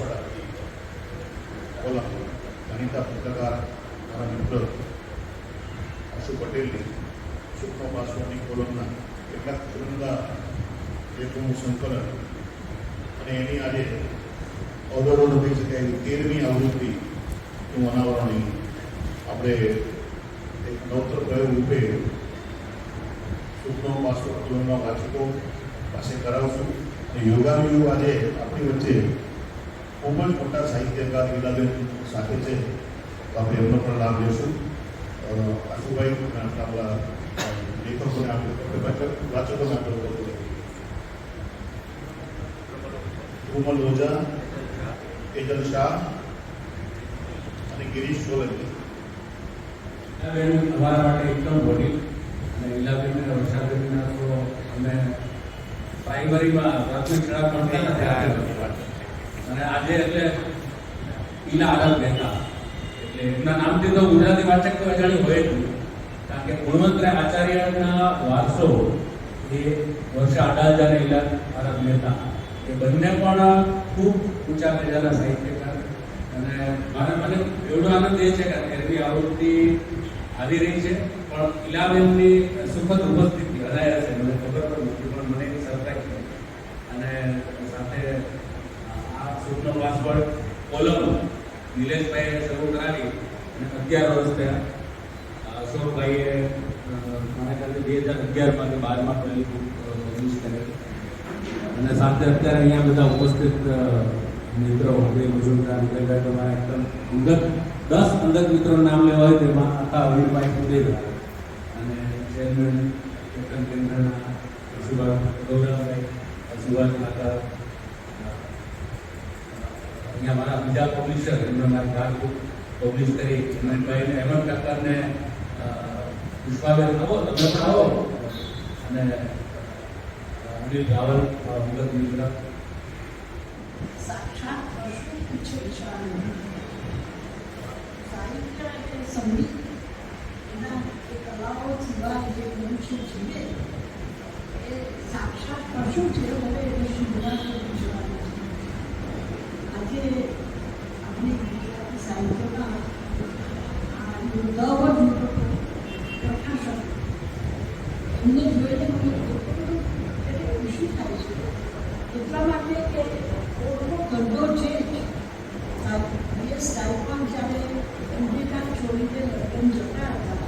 વાસોડા પત્રકાર મારા મિત્ર આશુ પટેલની સુખનો પાસવાની કોલમના કેટલાક ચુનિંદા લેખોનું સંકલન અને એની આજે અવરોધ થઈ શકાય એવી તેરમી આપણે એક નવતર પ્રયોગ રૂપે સુખનો પાસવો કોલમના વાચકો પાસે કરાવશું યોગાનુયોગ આજે આપણી વચ્ચે ખૂબ જ મોટા સાહિત્યકાર લીલાબેન સાથે છે. તો આપણે એમનો પણ લાભ લેશું. આશુભાઈ અને આપણા લેખકોને આપણે વાચકોને આપણે કોમલ ઓઝા તેજલ શાહ અને ગિરીશ સોલંકી. બેન અમારા માટે એકદમ મોટી અને લીલાબેન અને વર્ષાબેનના તો અમે પ્રાઇમરીમાં પ્રાથમિક શાળા ભણતા નથી અને આજે એટલે ઈલા આનંદ મહેતા એટલે એમના નામથી તો ગુજરાતી વાચક તો અજાણી હોય જ નહીં. કારણ કે ગુણવંતરાય આચાર્યના વારસો એ વર્ષા અડાજ અને ઈલા આનંદ મહેતા એ બંને પણ ખૂબ ઊંચા દરજાના સાહિત્યકાર. અને મારે મને એવડો આનંદ એ છે કે તેરમી આવૃત્તિ આવી રહી છે, પણ ઇલાબેનની સુખદ ઉપસ્થિતિ અનાયા છે. મને ખબર પણ નથી, પણ મને સરપ્રાઈઝ અને સાથે આ સુખનો પાસવર્ડ કોલમ નિલેશભાઈએ શરૂ કરાવી અને અગિયાર વર્ષ થયા અશોકભાઈએ અ, મારા ખ્યાલથી બે હજાર અગિયારમાં કે બારમાં પહેલી બુક પબ્લિશ કરેલી અને સાથે અત્યારે અહીંયા બધા ઉપસ્થિત અ, મિત્રો બે બુઝુર્ગના નિકલભાઈ તમારા એકદમ અંગત દસ અંગત મિત્રોનું નામ લેવા હોય તેમાં આખા અમીરભાઈ સુધી અને ચેરમેન કેપ્ટન કેન્દ્રના સુભાષ ગૌરવભાઈ સુભાષ માતા અહીંયા મારા બીજા પબ્લિશર એમને મારી કાર પબ્લિશ કરી હેમંતભાઈને હેમંત ઠક્કરને અ, પુષ્પાબેન આવો તમે પણ આવો અને અ, અનિલ રાવલ મારા અંગત મિત્ર સાક્ષાત પરશુ પૂછે વિચારનું સાહિત્ય એટલે સંગીત એના એ કલાઓ સિવાય જે મનુષ્ય જીવે એ સાક્ષાત પરશુ છે હવે એને શુદ્ધાત્મ વિચારનું આજે આપણી ગુજરાતી સાહિત્યમાં આ યોદ્ધાઓ જ પ્રકાશક એમને જોઈને મને એટલું એટલે ખુશી થાય છે એટલા માટે કે ઓટલો ધંધો છે જ એ સાઈડમાં જ્યારે અમેરિકા છોડીને લંડન જતા હતા